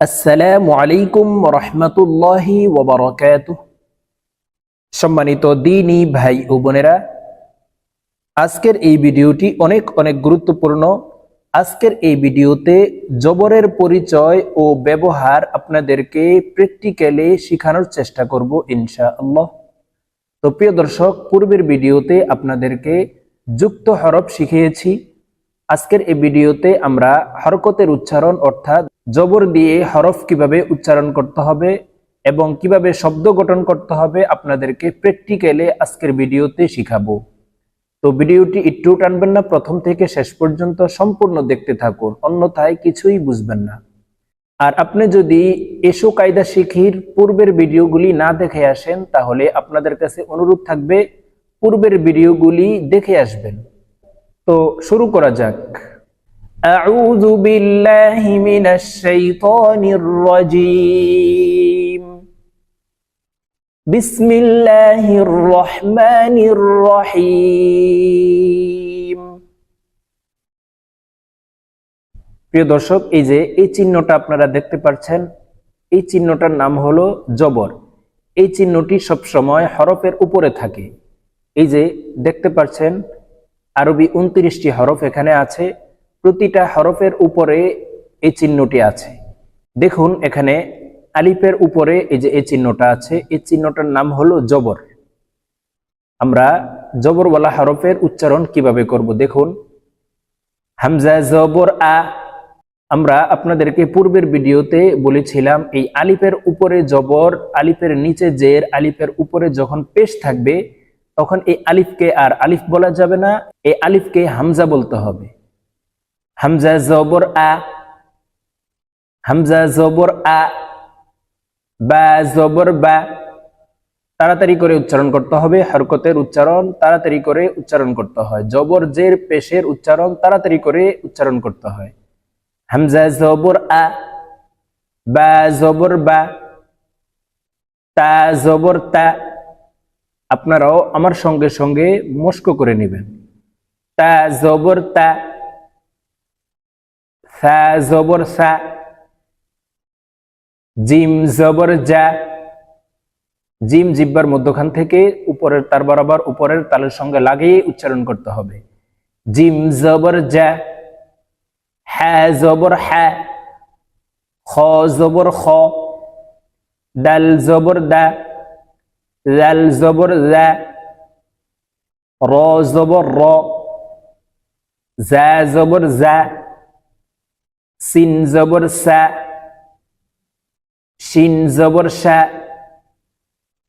আসসালামু আলাইকুম রহমতুল্লাহি সম্মানিত দিনী ভাই ও বোনেরা, আজকের এই ভিডিওটি অনেক অনেক গুরুত্বপূর্ণ। আজকের এই ভিডিওতে জবরের পরিচয় ও ব্যবহার আপনাদেরকে প্র্যাকটিক্যালি শেখানোর চেষ্টা করব ইনশাআল্লাহ। তো প্রিয় দর্শক, পূর্বের ভিডিওতে আপনাদেরকে যুক্ত হরফ শিখিয়েছি। আজকের এই ভিডিওতে আমরা হরকতের উচ্চারণ অর্থাৎ জবর দিয়ে হরফ কীভাবে উচ্চারণ করতে হবে এবং কীভাবে শব্দ গঠন করতে হবে আপনাদেরকে প্র্যাকটিক্যালে আজকের ভিডিওতে শিখাবো। তো ভিডিওটি একটু টানবেন না, প্রথম থেকে শেষ পর্যন্ত সম্পূর্ণ দেখতে থাকুন, অন্যথায় কিছুই বুঝবেন না। আর আপনি যদি এসো কায়দা শিখির পূর্বের ভিডিওগুলি না দেখে আসেন, তাহলে আপনাদের কাছে অনুরোধ থাকবে, পূর্বের ভিডিওগুলি দেখে আসবেন। তো শুরু করা যাক। أعوذ بالله من الشيطان الرجيم بسم الله الرحمن الرحيم প্রিয় দর্শক এই যে এই চিহ্নটা আপনারা দেখতে পাচ্ছেন এই চিহ্নটার নাম হলো জবর এই চিহ্নটি সব সময় হরফের উপরে থাকে এই যে দেখতে পাচ্ছেন আরবি উনত্রিশটি হরফ এখানে আছে প্রতিটা হরফের উপরে এই চিহ্নটি আছে। দেখুন, এখানে আলিফের উপরে এই যে এই চিহ্নটা আছে, এই চিহ্নটার নাম হলো জবর। আমরা জবরওয়ালা হরফের উচ্চারণ কীভাবে করব? দেখুন, হামজা, জবর, আ। আমরা আপনাদেরকে পূর্বের ভিডিওতে বলেছিলাম, এই আলিফের উপরে জবর, আলিফের নিচে জের, আলিফের উপরে যখন পেশ থাকবে, তখন এই আলিফকে আর আলিফ বলা যাবে না, এই আলিফকে হামজা বলতে হবে। হামজা জবর আ হামজা জবর আ বা জবর বা তাড়াতাড়ি করে উচ্চারণ করতে হবে, হরকতের উচ্চারণ তাড়াতাড়ি করে উচ্চারণ করতে হয়। জবর জের পেশের উচ্চারণ তাড়াতাড়ি করে উচ্চারণ করতে হয়। হামজা জবর আ, বা জবর বা, তা জবর তা, আপনারাও আমার সঙ্গে সঙ্গে মস্ক করে নেবেন। তা জবর তা সা জবর সা, জিম জবর যা জিম জিব্বার মধ্যখান থেকে উপরের, তার বরাবর উপরের তালের সঙ্গে লাগিয়ে উচ্চারণ করতে হবে। জিম জবর যা হ্যা জবর হ্যা খ জবর খ, ডাল জবর দা, লাল জবর জা র জবর র, জা জবর জা। সিন জবর সা, শিন জবর সা,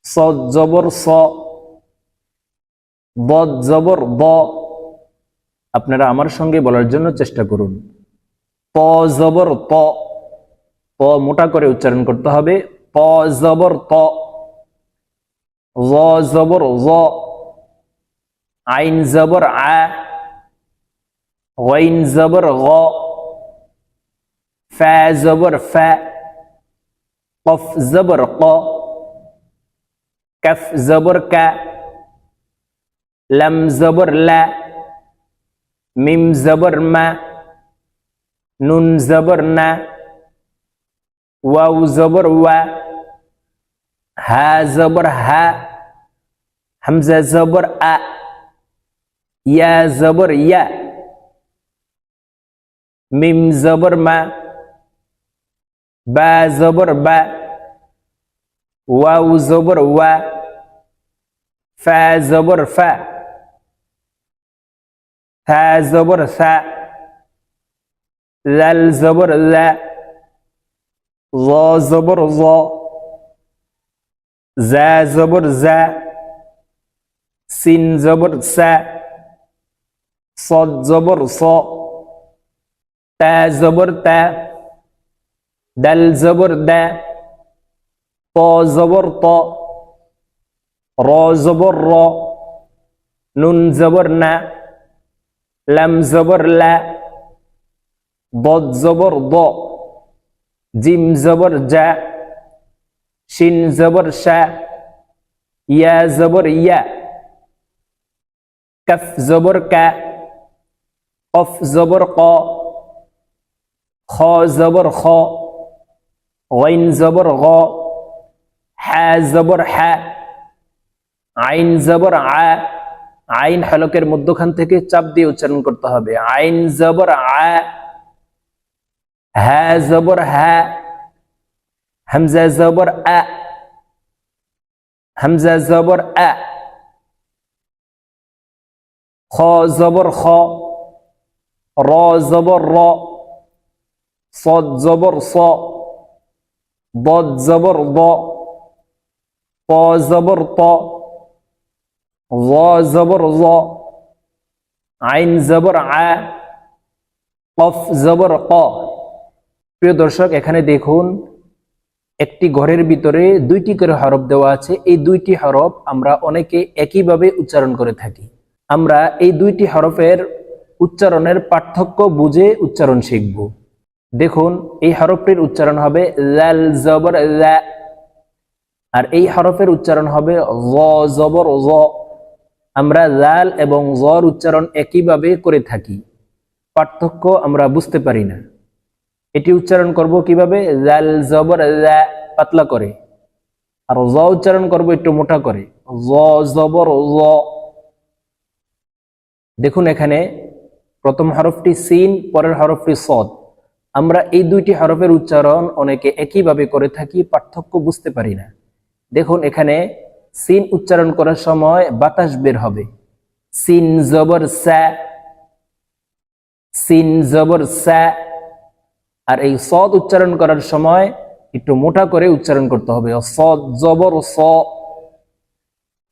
সদ জবর স বদ জবর ব আপনারা আমার সঙ্গে বলার জন্য চেষ্টা করুন। প জবর প প মোটা করে উচ্চারণ করতে হবে। প জবর ত জ জবর জ আইন জবর আ ওয়াইন জবর গ। فا زبر فا قف زبر ق كف زبر ك لم زبر لا ميم زبر ما نون زبر نا واو زبر وا ها زبر ها همزة زبر أ يا زبر يا ميم زبر ما. বা জবর বা ওয়াউ জবর ওয়া ফা জবর ফা থা জবর সা লাল জবর লা জ জবর জ জা জবর জা সিন জবর সা صد জবর স তা জবর তা দাল জবর দা ত জবর ত র জবর র নুন জবর না লাম জবর লা জবর দ জিম জবর জা শিন জবর শা ইয়া জবর ইয়া কফ জবর কা কফ জবর ক খ জবর খ غين زبر غ হা জবর হা আইন জবর আ আইন হলকের মধ্যখান থেকে চাপ দিয়ে উচ্চারণ করতে হবে আইন জবর আ হা জবর হা হামজা জবর আ হামজা জবর আ খ জবর খ র জবর র صاد জবর স বদ জবর ব, প জবর প জবর জ, আইন জবর আ জবর ক। প্রিয় দর্শক, এখানে দেখুন, একটি ঘরের ভিতরে দুইটি করে হরফ দেওয়া আছে। এই দুইটি হরফ আমরা অনেকে একইভাবে উচ্চারণ করে থাকি। আমরা এই দুইটি হরফের উচ্চারণের পার্থক্য বুঝে উচ্চারণ শিখব। দেখুন, এই হরফটির উচ্চারণ হবে লাল জবর লা আর এই হরফের উচ্চারণ হবে জবর জ। আমরা লাল এবং জর উচ্চারণ একইভাবে করে থাকি। পার্থক্য আমরা বুঝতে পারি না। এটি উচ্চারণ করব কীভাবে? লাল জবর লা পাতলা করে। আর জ উচ্চারণ করব একটু মোটা করে। জবর জ। দেখুন এখানে প্রথম হরফটি সিন, পরের হরফটি সদ। আমরা এই দুইটি হরফের উচ্চারণ অনেকে একইভাবে করে থাকি, পার্থক্য বুঝতে পারি না। দেখুন, এখানে সিন উচ্চারণ করার সময় বাতাস বের হবে। সিন জবর সা সিন জবর সা আর এই সদ উচ্চারণ করার সময় একটু মোটা করে উচ্চারণ করতে হবে। সদ জবর স,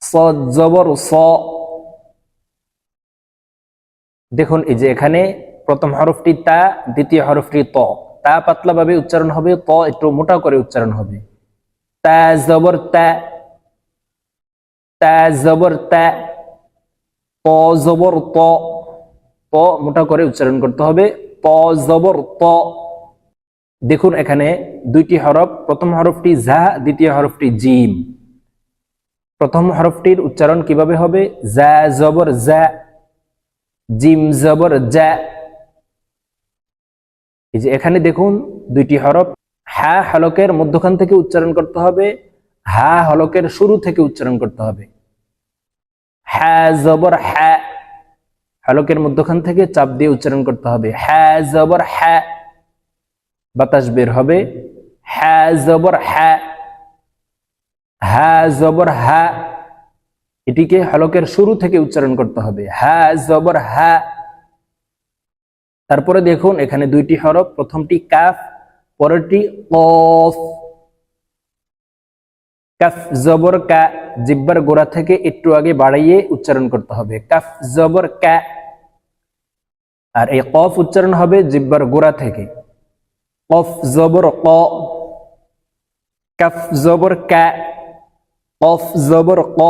সদ জবর স। দেখুন, এই যে এখানে প্রথম হরফটি তা, দ্বিতীয় হরফটি ত। তা পাতলাভাবে উচ্চারণ হবে, ত একটু মোটা করে উচ্চারণ হবে। তা জবর তা তা জবর তা, ত জবর ত ত মোটা করে উচ্চারণ করতে হবে। ত জবর ত। দেখুন এখানে দুইটি হরফ, প্রথম হরফটি জা দ্বিতীয় হরফটি জিম। প্রথম হরফটির উচ্চারণ কীভাবে হবে? জা জবর জা জিম জবর জা এই যে এখানে দেখুন দুইটি হরফ হা হলকের মধ্যখান থেকে উচ্চারণ করতে হবে হা হলকের শুরু থেকে উচ্চারণ করতে হবে। হা জবর হা হলকের মধ্যখান থেকে চাপ দিয়ে উচ্চারণ করতে হবে। হা জবর হা বাতাস বের হবে। হা জবর হা হা জবর হা এটিকে হলকের শুরু থেকে উচ্চারণ করতে হবে। হা জবর হা তারপরে দেখুন, এখানে দুইটি হরফ, প্রথমটি কাফ, পরেরটি কফ। কাফ জবর, কা জিব্বার গোড়া থেকে একটু আগে বাড়াইয়ে উচ্চারণ করতে হবে। কাফ জবর, কা। আর এই কফ উচ্চারণ হবে জিব্বার গোড়া থেকে। কফ জবর, ক। কাফ জবর, কা। কফ জবর, ক।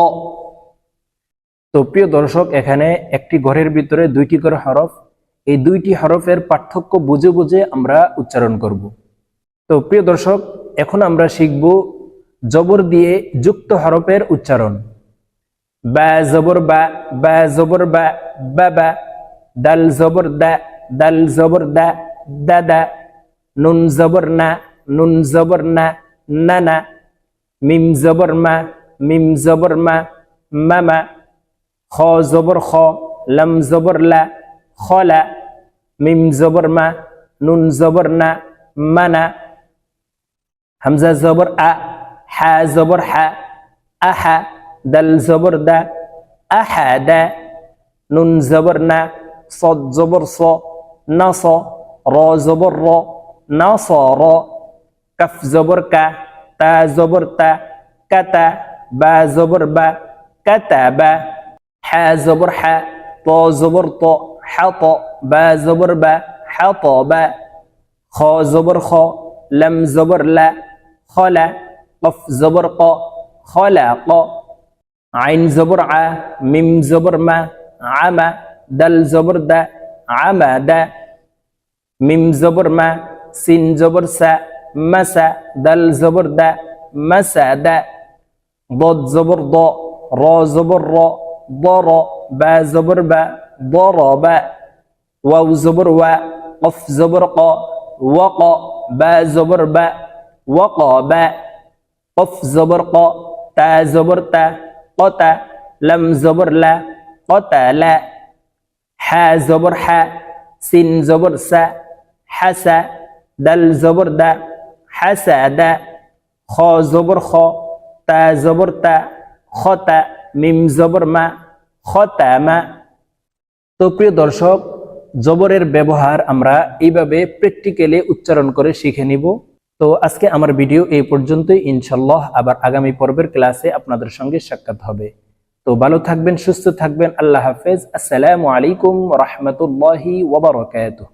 তো প্রিয় দর্শক, এখানে একটি ঘরের ভিতরে দুইটি করে হরফ এই দুইটি হরফের পার্থক্য বুঝে বুঝে আমরা উচ্চারণ করব। তো প্রিয় দর্শক, এখন আমরা শিখব জবর দিয়ে যুক্ত হরফের উচ্চারণ। বা জবর বা বা জবর বা বা বা দাল জবর দা, দাল জবর দা দা দা, নুন জবর না, নুন জবর না না না, মিম জবর মা, মিম জবর মা মামা খ জবর খ, লম জবর লা খলা মিম জবর মা নুন জবর না মানা হামজা জবর আ হা জবর হা আহা দাল জবর দা আহা দা নুন জবর না صد জবর স নাস র জবর র নাস র কফ জবর কা তা জবর তা কাতা বা জবর বা কাতা বা হা জবর হা ত জবর ত حط با زبر با حطب خ زبر خ لم زبر لا. خلا قف زبر ق. خلق عين زبر ع ميم زبر ما. عمى دل زبر دا عمى دا ميم زبر ما. سين زبر سا مسا دل زبر دا مسا دا ضد زبر ض. را زبر را. ضر با زبر با. ضرب واو زبر و قف زبر ق وق با زبر ب وق ب قف زبر ق تا زبر تا قت لم زبر لا قت لا ح زبر ح سين زبر س حس دل زبر د حس د خ زبر خ تا زبر تا خطا ميم زبر ما خطا ما তো প্রিয় দর্শক, জবরের ব্যবহার আমরা এইভাবে প্র্যাকটিক্যালি উচ্চারণ করে শিখে নিব। তো আজকে আমার ভিডিও এই পর্যন্তই। ইনশাল্লাহ আবার আগামী পর্বের ক্লাসে আপনাদের সঙ্গে সাক্ষাৎ হবে। তো ভালো থাকবেন, সুস্থ থাকবেন। আল্লাহ হাফেজ। আসসালামু আলাইকুম রহমতুল্লাহি ওবরাকাতুহ